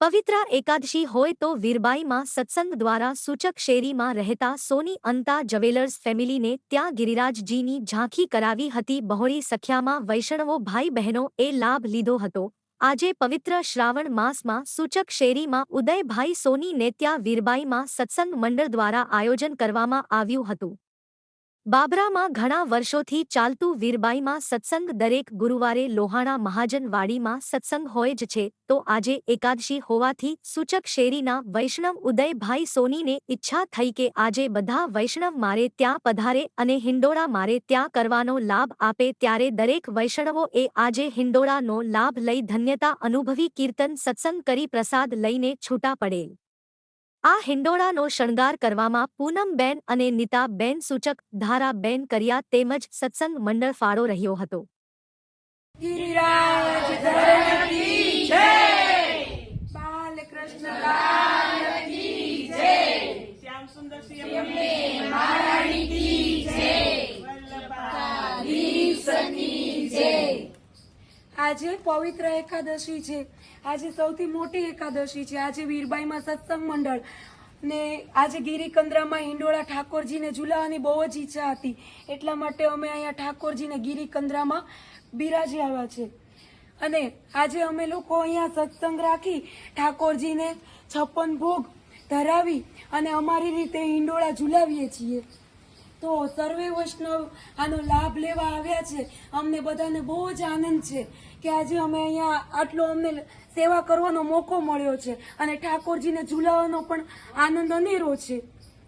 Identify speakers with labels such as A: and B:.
A: પવિત્ર એકાદશી હોય તો વીરબાઈમાં સત્સંગ દ્વારા સૂચક શેરીમાં રહેતા સોની અંતા જવેલર્સ ફેમિલીને ત્યાં ગિરિરાજજીની ઝાંખી કરાવી હતી. બહોળી સખ્યામાં વૈષ્ણવો ભાઈ બહેનો એ લાભ લીધો હતો. આજે પવિત્ર શ્રાવણ માસમાં સૂચક શેરીમાં ઉદયભાઈ સોનીને ત્યાં વીરબાઈમાં સત્સંગ મંડળ દ્વારા આયોજન કરવામાં આવ્યું હતું. બાબરામાં ઘણા વર્ષોથી ચાલતું વીરબાઈમાં સત્સંગ દરેક ગુરુવારે લોહાણા મહાજનવાડીમાં સત્સંગ હોય જ છે, તો આજે એકાદશી હોવાથી સૂચક શેરીના વૈષ્ણવ ઉદયભાઈ સોનીને ઈચ્છા થઈ કે આજે બધા વૈષ્ણવ મારે ત્યાં પધારે અને હિંડોળા મારે ત્યાં કરવાનો લાભ આપે ત્યારે દરેક વૈષ્ણવો એ આજે હિંડોળાનો લાભ લઈ ધન્યતા અનુભવી કીર્તન સત્સંગ કરી પ્રસાદ લઈને છૂટા પડેલ આ હિંડોળાનો શણગાર કરવામાં પૂનમબેન અને નીતાબેન સૂચક ધારાબેન કર્યા તેમજ સત્સંગ મંડળ ફાળો રહ્યો હતો.
B: ગિરિરાજ ધરણ આજે પવિત્ર એકાદશી છે. આજે સૌથી મોટી એકાદશી છે. આજે વીરબાઈમાં સત્સંગ મંડળ ને આજે ગિરિકંદ્રામાં હિંડોળા ઠાકોરજીને ઝુલાવવાની બહુ જ ઈચ્છા હતી. એટલા માટે અમે અહીંયા ઠાકોરજીને ગિરિકંદ્રામાં બિરાજી આવ્યા છે. અને આજે અમે લોકો અહીંયા સત્સંગ રાખી ઠાકોરજીને છપ્પન ભોગ ધરાવી અને અમારી રીતે હિંડોળા ઝુલાવીએ છીએ. તો સર્વે વૈષ્ણવ આનો લાભ લેવા આવ્યા છે. અમને બધાને બહુ જ આનંદ છે કે આજે અમે અહીંયા આટલો અમને સેવા કરવાનો મોકો મળ્યો છે અને ઠાકોરજીને ઝુલાવવાનો પણ આનંદ અનેરો છે.